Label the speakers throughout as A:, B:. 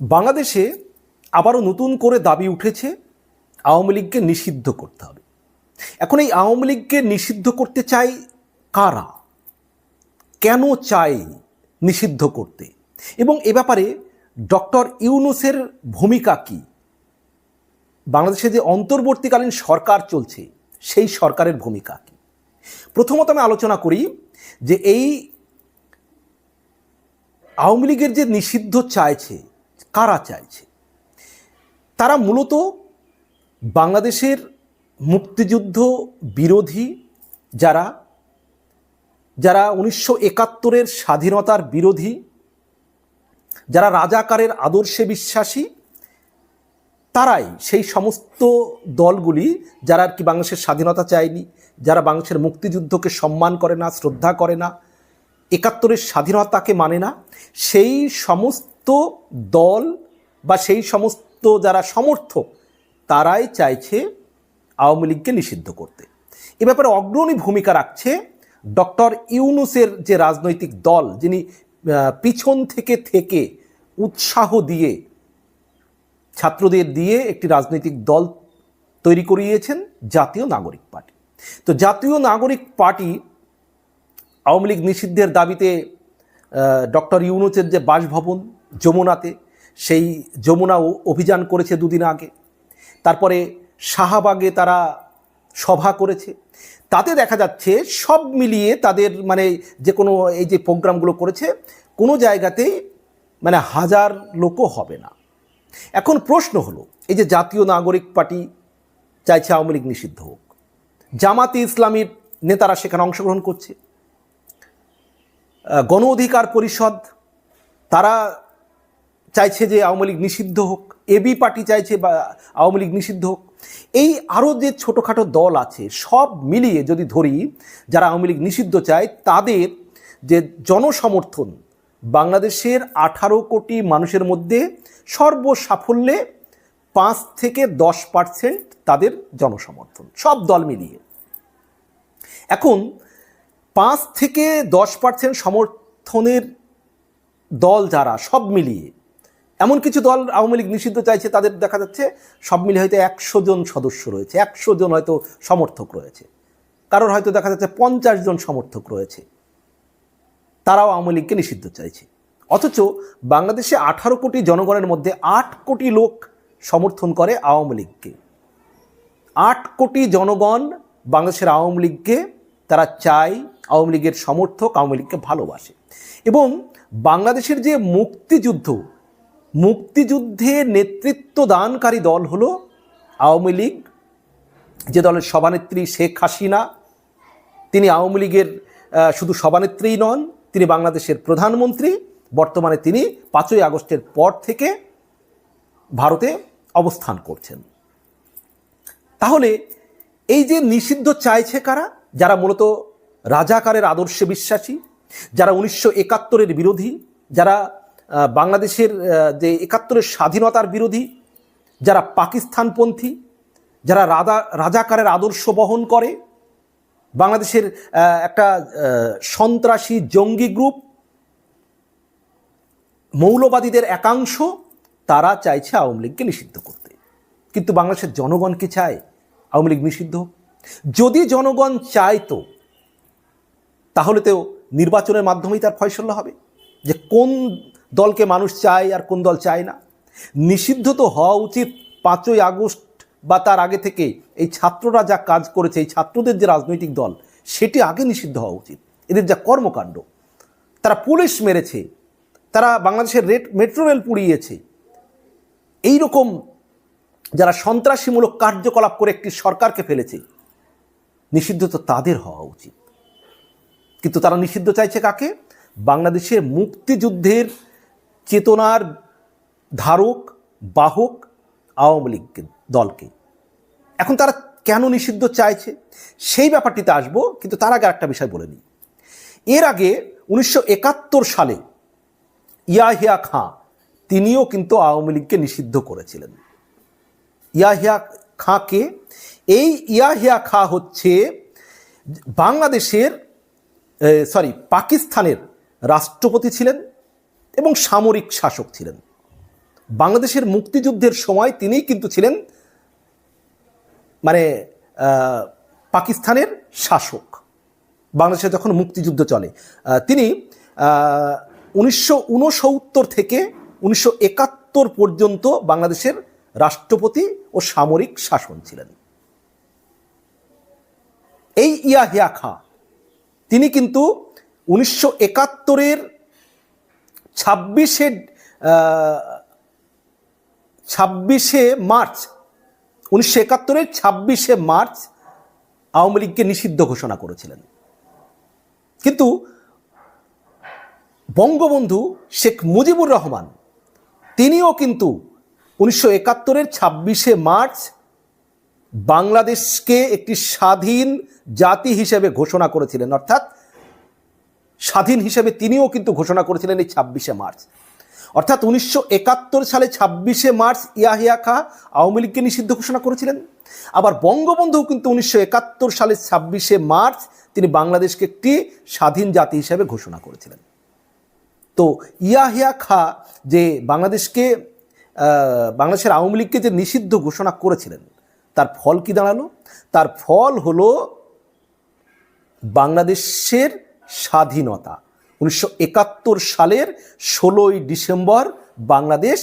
A: বাংলাদেশে আবারও নতুন করে দাবি উঠেছে, আওয়ামী লীগকে নিষিদ্ধ করতে হবে। এখন এই আওয়ামী লীগকে নিষিদ্ধ করতে চাই কারা? কেন চাই নিষিদ্ধ করতে? এবং এ ব্যাপারে ডক্টর ইউনুসের ভূমিকা কি? বাংলাদেশে যে অন্তর্বর্তীকালীন সরকার চলছে, সেই সরকারের ভূমিকা কি? প্রথমত আমি আলোচনা করি যে এই আওয়ামী লীগের যে নিষিদ্ধ চাইছে কারা চাইছে? তারা মূলত বাংলাদেশের মুক্তিযুদ্ধ বিরোধী যারা যারা উনিশশো একাত্তরের স্বাধীনতার বিরোধী, যারা রাজাকারের আদর্শে বিশ্বাসী, তারাই সেই সমস্ত দলগুলি যারা আর কি বাংলাদেশের স্বাধীনতা চায়নি, যারা বাংলাদেশের মুক্তিযুদ্ধকে সম্মান করে না, শ্রদ্ধা করে না, একাত্তরের স্বাধীনতাকে মানে না, সেই সমস্ত দল বা সেই সমস্ত যারা সমর্থক, তারাই চাইছে আওয়ামী লীগকে নিষিদ্ধ করতে। এ ব্যাপারে অগ্রণী ভূমিকা রাখছে ডক্টর ইউনুসের যে রাজনৈতিক দল, যিনি পিছন থেকে থেকে উৎসাহ দিয়ে, ছাত্রদের দিয়ে একটি রাজনৈতিক দল তৈরি করিয়েছেন জাতীয় নাগরিক পার্টি। তো জাতীয় নাগরিক পার্টি আওয়ামী লীগ নিষিদ্ধের দাবিতে ডক্টর ইউনুসের যে বাসভবন যমুনাতে। সেই যমুনা অভিযান করেছে দুদিন আগে। তারপরে শাহবাগে তারা সভা করেছে। তাতে দেখা যাচ্ছে সব মিলিয়ে তাদের মানে যে কোনো এই যে প্রোগ্রামগুলো করেছে, কোনো জায়গাতেই মানে হাজার লোকও হবে না। এখন প্রশ্ন হলো, এই যে জাতীয় নাগরিক পার্টি চাইছে আওয়ামী লীগ নিষিদ্ধ হোক, জামাতে ইসলামীর নেতারা সেখানে অংশগ্রহণ করছে গণ অধিকার পরিষদ, তারা চাইছে যে আওয়ামী লীগ নিষিদ্ধ হোক এবি পার্টি চাইছে বা আওয়ামী লীগ নিষিদ্ধ হোক, এই আরও যে ছোটোখাটো দল আছে, সব মিলিয়ে যদি ধরি, যারা আওয়ামী লীগ নিষিদ্ধ চায়, তাদের যে জনসমর্থন, বাংলাদেশের আঠারো কোটি মানুষের মধ্যে সর্বসাফল্যে পাঁচ থেকে দশ পার্সেন্ট তাদের জনসমর্থন, সব দল মিলিয়ে। এখন পাঁচ থেকে দশ পার্সেন্ট সমর্থনের দল যারা, সব মিলিয়ে এমন কিছু দল আওয়ামী লীগ নিষিদ্ধ চাইছে, তাদের দেখা যাচ্ছে সব মিলিয়ে হয়তো একশো জন সদস্য রয়েছে, একশো জন হয়তো সমর্থক রয়েছে। কারোর হয়তো দেখা যাচ্ছে পঞ্চাশ জন সমর্থক রয়েছে। তারাও আওয়ামী লীগকে নিষিদ্ধ চাইছে। অথচ বাংলাদেশে আঠারো কোটি জনগণের মধ্যে আট কোটি লোক সমর্থন করে আওয়ামী লীগকে। আট কোটি জনগণ বাংলাদেশের আওয়ামী লীগকে, তারা চায় আওয়ামী লীগের সমর্থক, আওয়ামী লীগকে ভালোবাসে। এবং বাংলাদেশের যে মুক্তিযুদ্ধ মুক্তিযুদ্ধে নেতৃত্ব দানকারী দল হলো আওয়ামী লীগ। যে দলের সভানেত্রী শেখ হাসিনা, তিনি আওয়ামী লীগের শুধু সভানেত্রীই নন, তিনি বাংলাদেশের প্রধানমন্ত্রী। বর্তমানে তিনি পাঁচই আগস্টের পর থেকে ভারতে অবস্থান করছেন। তাহলে এই যে নিষিদ্ধ চাইছে কারা? যারা মূলত রাজাকারের আদর্শে বিশ্বাসী, যারা উনিশশো একাত্তরের বিরোধী, যারা বাংলাদেশের যে একাত্তরের স্বাধীনতার বিরোধী, যারা পাকিস্তানপন্থী, যারা রাজা, রাজাকারের আদর্শ বহন করে, বাংলাদেশের একটা সন্ত্রাসী জঙ্গি গ্রুপ, মৌলবাদীদের একাংশ, তারা চাইছে আওয়ামী লীগকে নিষিদ্ধ করতে। কিন্তু বাংলাদেশের জনগণ কি চায়? আওয়ামী লীগ নিষিদ্ধ? যদি জনগণ চাইতো, তাহলে তো নির্বাচনের মাধ্যমেই তার ফয়সলা হবে। যে কোন দলকে মানুষ চায় আর কোন দল চায় না। নিষিদ্ধ তো হওয়া উচিত পাঁচই আগস্ট বা তার আগে থেকে। এই ছাত্ররা যা কাজ করেছে, এই ছাত্রদের যে রাজনৈতিক দল, সেটি আগে নিষিদ্ধ হওয়া উচিত। এদের যা কর্মকাণ্ড, তারা পুলিশ মেরেছে, তারা বাংলাদেশের রেট, মেট্রো রেল পুড়িয়েছে। এই রকম যারা সন্ত্রাসীমূলক কার্যকলাপ করে একটি সরকারকে ফেলেছে, নিষিদ্ধ তো তাদের হওয়া উচিত। কিন্তু তারা নিষিদ্ধ চাইছে কাকে? বাংলাদেশের মুক্তিযুদ্ধের চেতনার ধারক, বাহক আওয়ামী লীগ দলকে। এখন তারা কেন নিষিদ্ধ চাইছে? সেই ব্যাপারটিতে আসব, কিন্তু তার আগে একটা বিষয় বলে নিই। এর আগে উনিশশো একাত্তর সালে ইয়াহিয়া খাঁ, তিনিও কিন্তু আওয়ামী লীগকে নিষিদ্ধ করেছিলেন। ইয়াহিয়া খাঁকে, এই ইয়াহিয়া খাঁ হচ্ছে বাংলাদেশের সরি, পাকিস্তানের রাষ্ট্রপতি ছিলেন। এবং সামরিক শাসক ছিলেন। বাংলাদেশের মুক্তিযুদ্ধের সময় তিনিই কিন্তু ছিলেন মানে পাকিস্তানের শাসক। বাংলাদেশে যখন মুক্তিযুদ্ধ চলে তিনি উনিশশো উনসত্তর থেকে উনিশশো একাত্তর পর্যন্ত বাংলাদেশের রাষ্ট্রপতি ও সামরিক শাসন ছিলেন। এই ইয়াহিয়া খা, তিনি কিন্তু উনিশশো একাত্তরের ছাব্বিশে ছাব্বিশে মার্চ, উনিশশো একাত্তরের ছাব্বিশে মার্চ আওয়ামী লীগকে নিষিদ্ধ ঘোষণা করেছিলেন। কিন্তু বঙ্গবন্ধু শেখ মুজিবুর রহমান, তিনিও কিন্তু উনিশশো একাত্তরের ছাব্বিশে মার্চ বাংলাদেশকে একটি স্বাধীন জাতি হিসেবে ঘোষণা করেছিলেন। অর্থাৎ স্বাধীন হিসেবে তিনিও কিন্তু ঘোষণা করেছিলেন এই ছাব্বিশে মার্চ। অর্থাৎ উনিশশো একাত্তর সালে ছাব্বিশে মার্চ ইয়াহিয়া খা আওয়ামী লীগকে নিষিদ্ধ ঘোষণা করেছিলেন। আবার বঙ্গবন্ধু কিন্তু উনিশশো সালের ছাব্বিশে মার্চ তিনি বাংলাদেশকে একটি স্বাধীন জাতি হিসেবে ঘোষণা করেছিলেন। তো ইয়াহিয়া খা যে বাংলাদেশকে বাংলাদেশের আওয়ামী লীগকে যে নিষিদ্ধ ঘোষণা করেছিলেন, তার ফল কি দাঁড়াল? তার ফল হলো বাংলাদেশের স্বাধীনতা। উনিশশো একাত্তর সালের ষোলোই ডিসেম্বর বাংলাদেশ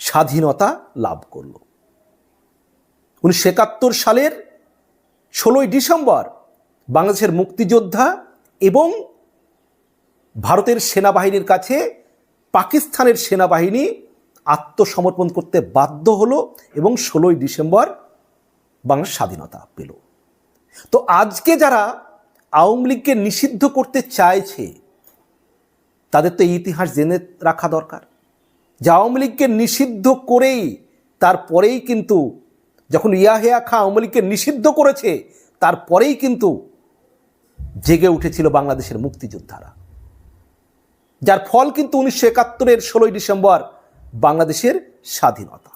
A: স্বাধীনতা লাভ করল। উনিশশো একাত্তর সালের ষোলোই ডিসেম্বর বাংলাদেশের মুক্তিযোদ্ধা এবং ভারতের সেনাবাহিনীর কাছে পাকিস্তানের সেনাবাহিনী আত্মসমর্পণ করতে বাধ্য হলো এবং ষোলোই ডিসেম্বর বাংলার স্বাধীনতা পেল। তো আজকে যারা আওয়ামী লীগকে নিষিদ্ধ করতে চাইছে, তাদের তো ইতিহাস জেনে রাখা দরকার। যে আওয়ামী লীগকে নিষিদ্ধ করেই তারপরেই কিন্তু, যখন ইয়াহিয়া খা আওয়ামী লীগকে নিষিদ্ধ করেছে, তারপরেই কিন্তু জেগে উঠেছিল বাংলাদেশের মুক্তিযোদ্ধারা। যার ফল কিন্তু উনিশশো একাত্তরের ষোলোই ডিসেম্বর বাংলাদেশের স্বাধীনতা।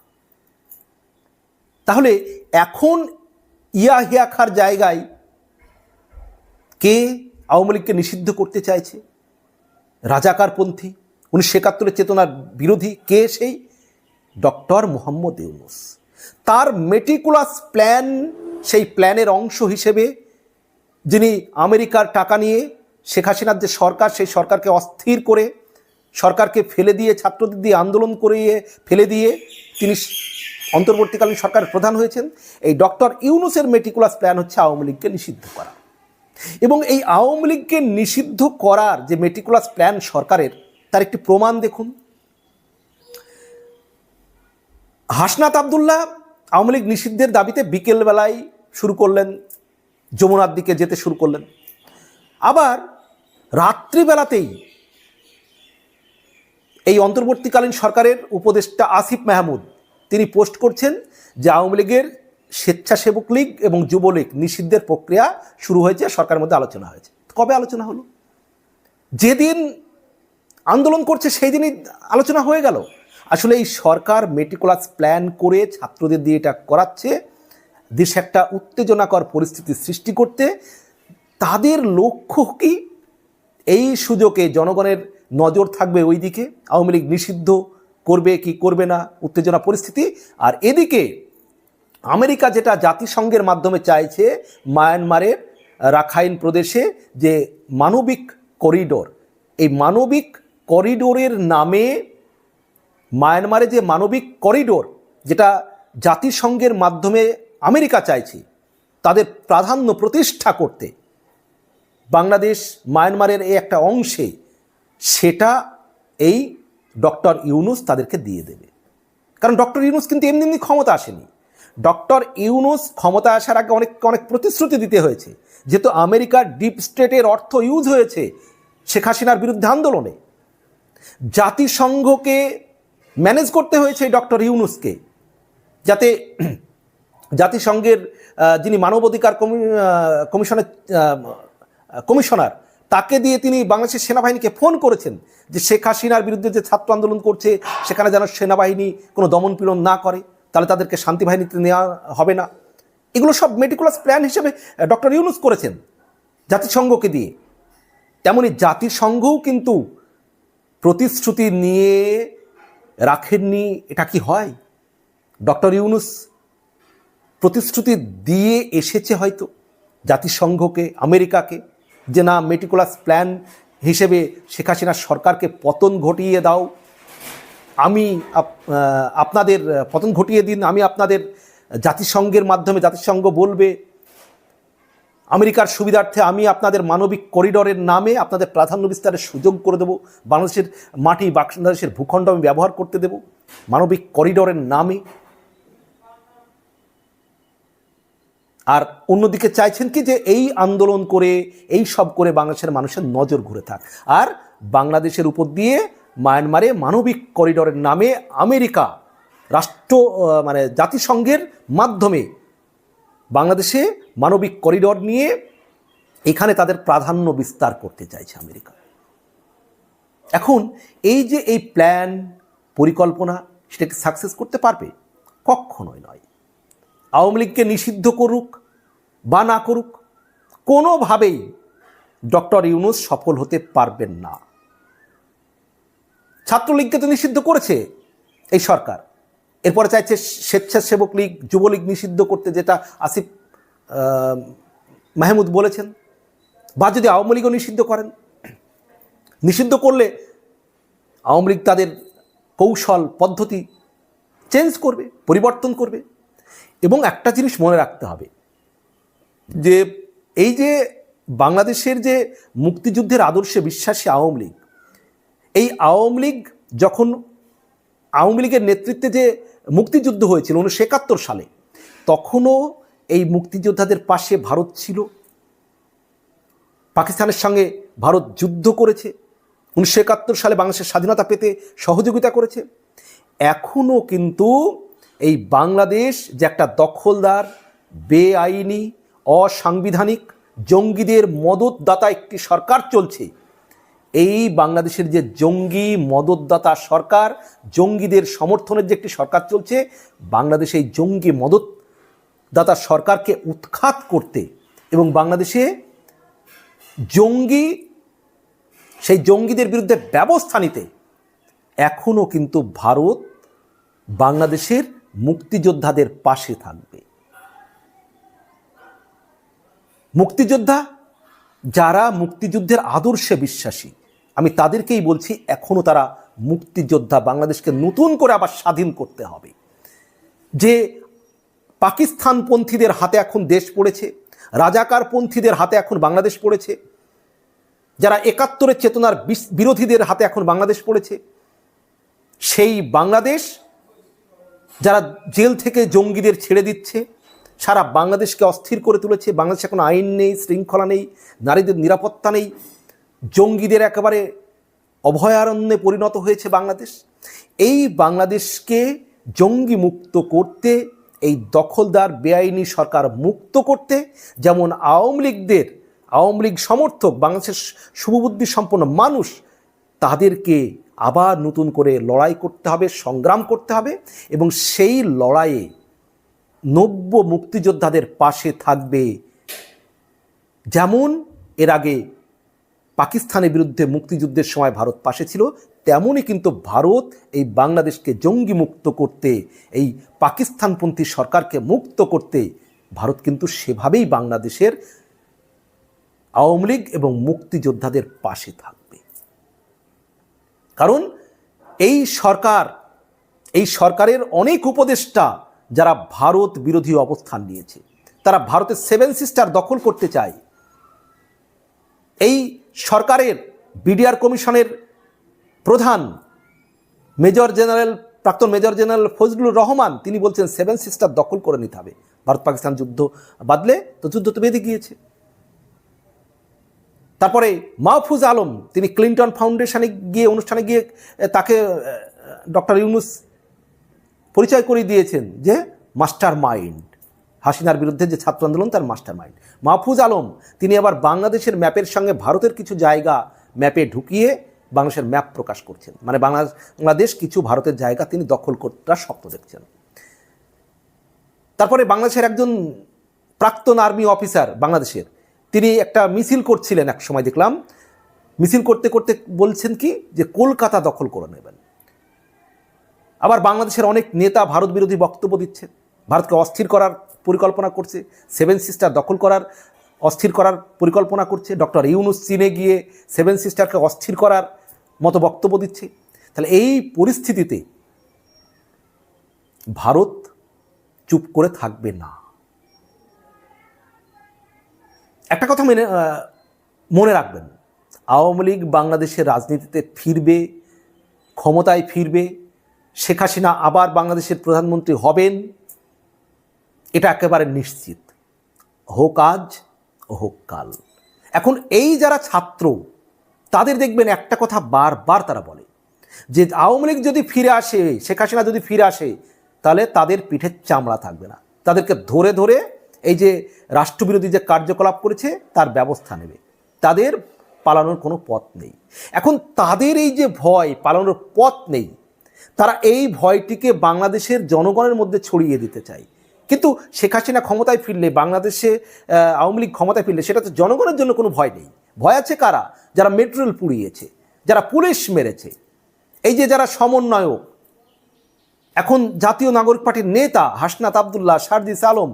A: তাহলে এখন ইয়াহিয়া খার জায়গায় কে আওয়ামী লীগকে নিষিদ্ধ করতে চাইছে? রাজাকারপন্থী, উনিশশো একাত্তরের চেতনার বিরোধী কে সেই? ডক্টর মোহাম্মদ ইউনুস। তার মেটিকুলাস প্ল্যান সেই প্ল্যানের অংশ হিসেবে যিনি আমেরিকার টাকা নিয়ে শেখ হাসিনার যে সরকার, সেই সরকারকে অস্থির করে, সরকারকে ফেলে দিয়ে, ছাত্রদের দিয়ে আন্দোলন করিয়ে ফেলে দিয়ে তিনি অন্তর্বর্তীকালীন সরকারের প্রধান হয়েছেন। এই ডক্টর ইউনুসের মেটিকুলাস প্ল্যান হচ্ছে আওয়ামী লীগকে নিষিদ্ধ করা। এবং এই আওয়ামী লীগকে নিষিদ্ধ করার যে মেটিকুলাস প্ল্যান সরকারের, তার একটি প্রমাণ দেখুন। হাসনাত আবদুল্লাহ আওয়ামী লীগ নিষিদ্ধের দাবিতে বিকেলবেলায় শুরু করলেন, যমুনার দিকে যেতে শুরু করলেন। আবার রাত্রিবেলাতেই এই অন্তর্বর্তীকালীন সরকারের উপদেষ্টা আসিফ মাহমুদ, তিনি পোস্ট করছেন যে আওয়ামী লীগের স্বেচ্ছাসেবক লীগ এবং যুবলীগ নিষিদ্ধের প্রক্রিয়া শুরু হয়েছে, সরকারের মধ্যে আলোচনা হয়েছে। কবে আলোচনা হলো? যেদিন আন্দোলন করছে সেই দিনই আলোচনা হয়ে গেল। আসলে এই সরকার মেটিকুলাস প্ল্যান করে ছাত্রদের দিয়ে এটা করাচ্ছে। দেশে একটা উত্তেজনাকর পরিস্থিতি সৃষ্টি করতে তাদের লক্ষ্য কি? এই সুযোগে জনগণের নজর থাকবে ওই দিকে আওয়ামী লীগ নিষিদ্ধ করবে কি করবে না, উত্তেজনা পরিস্থিতি। আর এদিকে আমেরিকা যেটা জাতিসংঘের মাধ্যমে চাইছে মায়ানমারের রাখাইন প্রদেশে যে মানবিক করিডোর, এই মানবিক করিডোরের নামে মায়ানমারে যে মানবিক করিডোর যেটা জাতিসংঘের মাধ্যমে আমেরিকা চাইছে, তাদের প্রাধান্য প্রতিষ্ঠা করতে, বাংলাদেশ মায়ানমারের এই একটা অংশে, সেটা এই ডক্টর ইউনুস তাদেরকে দিয়ে দেবে। কারণ ডক্টর ইউনুস কিন্তু এমনি এমনি ক্ষমতা আসেনি। ডক্টর ইউনুস ক্ষমতা আসার আগে অনেক অনেক প্রতিশ্রুতি দিতে হয়েছে। যেহেতু আমেরিকার ডিপ স্টেটের অর্থ ইউজ হয়েছে, শেখ হাসিনার বিরুদ্ধে আন্দোলনে। জাতিসংঘকে ম্যানেজ করতে হয়েছে ডক্টর ইউনুসকে। যাতে জাতিসংঘের যিনি মানবাধিকার কমিশনের কমিশনার, তাকে দিয়ে তিনি বাংলাদেশের সেনাবাহিনীকে ফোন করেছেন যে শেখ হাসিনার বিরুদ্ধে যে ছাত্র আন্দোলন করছে, সেখানে যেন সেনাবাহিনী কোনো দমনপীড়ন না করে। তাহলে তাদেরকে শান্তি বাহিনীতে নেওয়া হবে না। এগুলো সব মেডিকুলাস প্ল্যান হিসেবে ডক্টর ইউনুস করেছেন জাতিসংঘকে দিয়ে। তেমনি জাতিসংঘও কিন্তু প্রতিশ্রুতি নিয়ে রাখেননি, এটা কি হয়? ডক্টর ইউনুস প্রতিশ্রুতি দিয়ে এসেছে হয়তো জাতিসংঘকে, আমেরিকাকে, যে না মেটিকুলাস প্ল্যান হিসেবে শেখ হাসিনার সরকারকে পতন ঘটিয়ে দাও। আমি আপনাদের পতন ঘটিয়ে দিন, আমি আপনাদের জাতিসংঘের মাধ্যমে জাতিসংঘ বলবে। আমেরিকার সুবিধার্থে আমি আপনাদের মানবিক করিডোরের নামে আপনাদের প্রাধান্য বিস্তারের সুযোগ করে দেব। বাংলাদেশের মাটি, বাংলাদেশের ভূখণ্ড আমি ব্যবহার করতে দেব। মানবিক করিডোরের নামে। আর অন্যদিকে চাইছেন কি যে এই আন্দোলন করে, এই সব করে বাংলাদেশের মানুষের নজর ঘুরে থাক। আর বাংলাদেশের উপর দিয়ে মায়ানমারে মানবিক করিডোরের নামে আমেরিকা রাষ্ট্র মানে জাতিসংঘের মাধ্যমে বাংলাদেশে মানবিক করিডোর নিয়ে এখানে তাদের প্রাধান্য বিস্তার করতে চাইছে আমেরিকা। এখন এই যে এই প্ল্যান, পরিকল্পনা সেটাকে সাকসেস করতে পারবে? কখনোই নয়। আওয়ামী লীগকে নিষিদ্ধ করুক বা না করুক, কোনোভাবেই ডক্টর ইউনুস সফল হতে পারবেন না। ছাত্রলীগকে তো নিষিদ্ধ করেছে এই সরকার। এরপরে চাইছে স্বেচ্ছাসেবক লীগ, যুবলীগ নিষিদ্ধ করতে, যেটা আসিফ মাহমুদ বলেছেন। বা যদি আওয়ামী লীগও নিষিদ্ধ করেন। নিষিদ্ধ করলে আওয়ামী লীগ তাদের কৌশল, পদ্ধতি চেঞ্জ করবে, পরিবর্তন করবে। এবং একটা জিনিস মনে রাখতে হবে, যে এই যে বাংলাদেশের যে মুক্তিযুদ্ধের আদর্শে বিশ্বাসী আওয়ামী লীগ এই আওয়ামী লীগ যখন আওয়ামী লীগের নেতৃত্বে যে মুক্তিযুদ্ধ হয়েছিল উনিশশো একাত্তর সালে, তখনও এই মুক্তিযোদ্ধাদের পাশে ভারত ছিল। পাকিস্তানের সঙ্গে ভারত যুদ্ধ করেছে। উনিশশো একাত্তর সালে বাংলাদেশের স্বাধীনতা পেতে সহযোগিতা করেছে। এখনও কিন্তু এই বাংলাদেশ যে একটা দখলদার, বেআইনি, অসাংবিধানিক, জঙ্গিদের মদতদাতা একটি সরকার চলছে এই বাংলাদেশের যে জঙ্গি মদতদাতা সরকার, জঙ্গিদের সমর্থনের যে একটি সরকার চলছে, বাংলাদেশে এই জঙ্গি মদতদাতা সরকারকে উৎখাত করতে এবং বাংলাদেশে জঙ্গি, সেই জঙ্গিদের বিরুদ্ধে ব্যবস্থা নিতে এখনও কিন্তু ভারত বাংলাদেশের মুক্তিযোদ্ধাদের পাশে থাকবে। মুক্তিযোদ্ধা যারা মুক্তিযুদ্ধের আদর্শে বিশ্বাসী আমি তাদেরকেই বলছি এখনও তারা মুক্তিযোদ্ধা বাংলাদেশকে নতুন করে আবার স্বাধীন করতে হবে। যে পাকিস্তানপন্থীদের হাতে এখন দেশ পড়েছে, রাজাকারপন্থীদের হাতে এখন বাংলাদেশ পড়েছে, যারা একাত্তরের চেতনার বিরোধীদের হাতে এখন বাংলাদেশ পড়েছে, সেই বাংলাদেশ যারা জেল থেকে জঙ্গিদের ছেড়ে দিচ্ছে, সারা বাংলাদেশকে অস্থির করে তুলেছে, বাংলাদেশে এখন আইন নেই, শৃঙ্খলা নেই, নারীদের নিরাপত্তা নেই জঙ্গিদের একেবারে অভয়ারণ্যে পরিণত হয়েছে বাংলাদেশ। এই বাংলাদেশকে জঙ্গি মুক্ত করতে, এই দখলদার, বেআইনি সরকার মুক্ত করতে, যেমন আওয়ামী লীগদের, আওয়ামী লীগ সমর্থক, বাংলাদেশের শুভবুদ্ধি সম্পন্ন মানুষ, তাদেরকে আবার নতুন করে লড়াই করতে হবে, সংগ্রাম করতে হবে এবং সেই লড়াইয়ে নব্য মুক্তিযোদ্ধাদের পাশে থাকবে। যেমন এর আগে পাকিস্তানের বিরুদ্ধে মুক্তিযুদ্ধের সময় ভারত পাশে ছিল, তেমনই কিন্তু ভারত এই বাংলাদেশকে জঙ্গি মুক্ত করতে, এই পাকিস্তানপন্থী সরকারকে মুক্ত করতে, ভারত কিন্তু সেভাবেই বাংলাদেশের আওয়ামী লীগ এবং মুক্তিযোদ্ধাদের পাশে থাকবে। কারণ এই সরকার, এই সরকারের অনেক উপদেষ্টা যারা ভারত বিরোধী অবস্থান নিয়েছে, তারা ভারতের সেভেন সিস্টার দখল করতে চায়। এই সরকারের, বিডিআর কমিশনের প্রধান মেজর জেনারেল, প্রাক্তন মেজর জেনারেল ফজলুর রহমান, তিনি বলছেন সেভেন সিস্টার দখল করে নিতে হবে। ভারত পাকিস্তান যুদ্ধ বাদলে তো যুদ্ধ তো বেঁধে গিয়েছে। তারপরে মাহফুজ আলম, তিনি ক্লিন্টন ফাউন্ডেশনে গিয়ে, অনুষ্ঠানে গিয়ে তাকে ডক্টর ইউনুস পরিচয় করে দিয়েছেন যে মাস্টার মাইন্ড হাসিনার বিরুদ্ধে যে ছাত্র আন্দোলন, তার মাস্টার মাইন্ড মাহফুজ আলম, তিনি আবার বাংলাদেশের ম্যাপের সঙ্গে ভারতের কিছু জায়গা ম্যাপে ঢুকিয়ে বাংলাদেশের ম্যাপ প্রকাশ করছেন। মানে বাংলা- বাংলাদেশ কিছু ভারতের জায়গা তিনি দখল করতে স্বপ্ন দেখছেন। তারপরে বাংলাদেশের একজন প্রাক্তন আর্মি অফিসার বাংলাদেশের, তিনি একটা মিছিল করছিলেন এক সময় দেখলাম। মিছিল করতে করতে বলছেন কি যে, কলকাতা দখল করে নেবেন। আবার বাংলাদেশের অনেক নেতা ভারত বিরোধী বক্তব্য দিচ্ছে ভারতকে অস্থির করার পরিকল্পনা করছে, সেভেন সিস্টার দখল করার, অস্থির করার পরিকল্পনা করছে, ডক্টর ইউনুস চীনে গিয়ে সেভেন সিস্টারকে অস্থির করার মতো বক্তব্য দিচ্ছে। তাহলে এই পরিস্থিতিতে ভারত চুপ করে থাকবে না। একটা কথা মেনে মনে রাখবেন, আওয়ামী লীগ বাংলাদেশের রাজনীতিতে ফিরবে, ক্ষমতায় ফিরবে, শেখ হাসিনা আবার বাংলাদেশের প্রধানমন্ত্রী হবেন এটা একেবারে নিশ্চিত। হোক আজ, হোক কাল। এখন এই যারা ছাত্র, তাদের দেখবেন একটা কথা বারবার তারা বলে, যে আওয়ামী লীগ যদি ফিরে আসে, শেখ হাসিনা যদি ফিরে আসে, তাহলে তাদের পিঠের চামড়া থাকবে না। তাদেরকে ধরে ধরে এই যে রাষ্ট্রবিরোধী যে কার্যকলাপ করেছে, তার ব্যবস্থা নেবে। তাদের পালানোর কোনো পথ নেই। এখন তাদের এই যে ভয় পালানোর পথ নেই, তারা এই ভয়টিকে বাংলাদেশের জনগণের মধ্যে ছড়িয়ে দিতে চায়। কিন্তু শেখ হাসিনা ক্ষমতায় ফিরলে, বাংলাদেশে আওয়ামী লীগ ক্ষমতায় ফিরলে সেটা তো জনগণের জন্য কোনো ভয় নেই। ভয় আছে কারা? যারা মেট্রোল পুড়িয়েছে, যারা পুলিশ মেরেছে। এই যে যারা সমন্বয়ক, এখন জাতীয় নাগরিক পার্টির নেতা হাসনাত আবদুল্লাহ সারদিস আলম,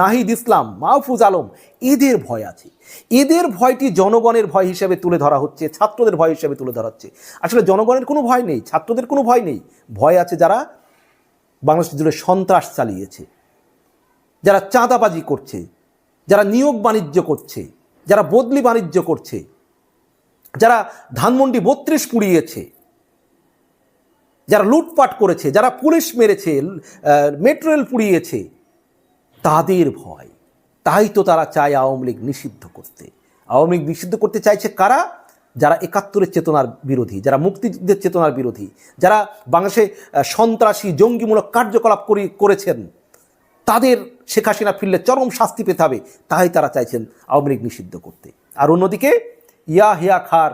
A: নাহিদ ইসলাম, মাহফুজ আলম, এদের ভয় আছে। এদের ভয়টি জনগণের ভয় হিসেবে তুলে ধরা হচ্ছে, ছাত্রদের ভয় হিসেবে তুলে ধরা হচ্ছে। আসলে জনগণের কোনো ভয় নেই, ছাত্রদের কোনো ভয় নেই। ভয় আছে যারা বাংলাদেশ জুড়ে সন্ত্রাস চালিয়েছে। যারা চাঁদাবাজি করছে, যারা নিয়োগ বাণিজ্য করছে, যারা বদলি বাণিজ্য করছে, যারা ধানমন্ডি বত্রিশ পুড়িয়েছে, যারা লুটপাট করেছে, যারা পুলিশ মেরেছে মেট্রো রেল পুড়িয়েছে, তাদের ভয়। তাই তো তারা চায় আওয়ামী লীগ নিষিদ্ধ করতে। আওয়ামী লীগ নিষিদ্ধ করতে চাইছে কারা? যারা একাত্তরের চেতনার বিরোধী, যারা মুক্তিযুদ্ধের চেতনার বিরোধী, যারা বাংলাদেশে সন্ত্রাসী, জঙ্গিমূলক কার্যকলাপ করি, করেছেন, তাদের শেখ হাসিনা ফিরলে চরম শাস্তি পেতে হবে তাই তারা চাইছেন আওয়ামী লীগ নিষিদ্ধ করতে। আর অন্যদিকে ইয়া হিয়া খার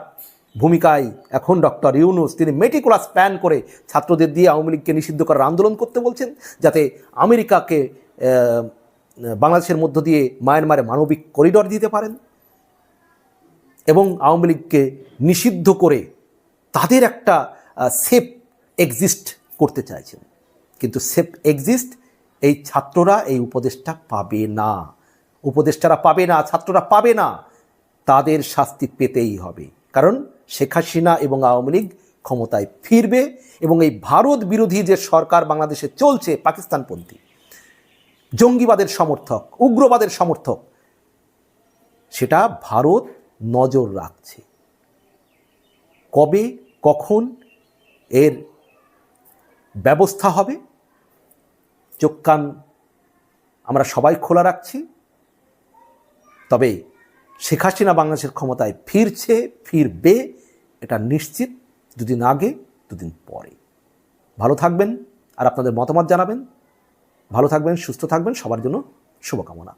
A: ভূমিকায় এখন ডক্টর ইউনুস তিনি মেটিকুলাস প্ল্যান করে ছাত্রদের দিয়ে আওয়ামী লীগকে নিষিদ্ধ করার আন্দোলন করতে বলছেন, যাতে আমেরিকাকে বাংলাদেশের মধ্য দিয়ে মায়ানমারে মানবিক করিডর দিতে পারেন এবং আওয়ামী লীগকে নিষিদ্ধ করে তাদের একটা সেফ এক্সিস্ট করতে চাইছেন। কিন্তু সেফ এক্সিস্ট এই ছাত্ররা এই উপদেশটা পাবে না। উপদেষ্টারা পাবে না, ছাত্ররা পাবে না। তাদের শাস্তি পেতেই হবে। কারণ শেখ হাসিনা এবং আওয়ামী লীগ ক্ষমতায় ফিরবে এবং এই ভারত বিরোধী যে সরকার বাংলাদেশে চলছে পাকিস্তানপন্থী, জঙ্গিবাদের সমর্থক, উগ্রবাদের সমর্থক, সেটা ভারত নজর রাখছে। কবে, কখন এর ব্যবস্থা হবে? চোখ কান আমরা সবাই খোলা রাখছি। তবে শেখ হাসিনা বাংলাদেশের ক্ষমতায় ফিরছে, ফিরবে, এটা নিশ্চিত দুদিন আগে, দুদিন পরে। ভালো থাকবেন আর আপনাদের মতামত জানাবেন। ভালো থাকবেন, সুস্থ থাকবেন, সবার জন্য শুভকামনা।